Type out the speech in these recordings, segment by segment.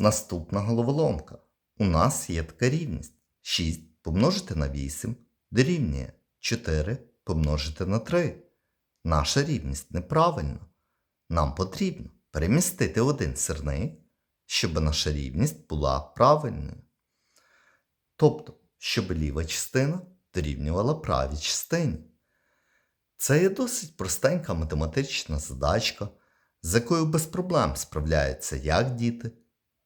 Наступна головоломка. У нас є така рівність. 6 помножити на 8 дорівнює 4 помножити на 3. Наша рівність неправильна. Нам потрібно перемістити один сирник, щоб наша рівність була правильною. Тобто, щоб ліва частина дорівнювала правій частині. Це є досить простенька математична задачка, з якою без проблем справляються як діти,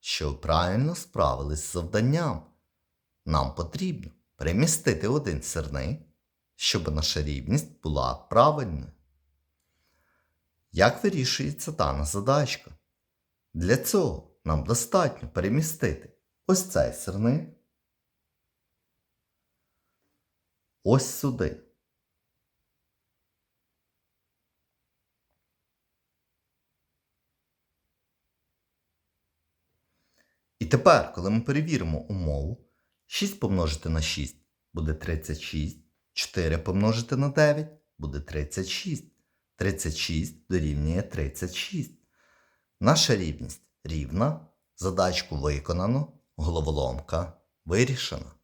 що правильно справились з завданням. Нам потрібно перемістити один сирник, щоб наша рівність була правильною. Як вирішується дана задачка? Для цього нам достатньо перемістити ось цей сирник ось сюди. Тепер, коли ми перевіримо умову, 6 помножити на 6 буде 36, 4 помножити на 9 буде 36. 36 дорівнює 36. Наша рівність рівна, задачку виконано, головоломка вирішена.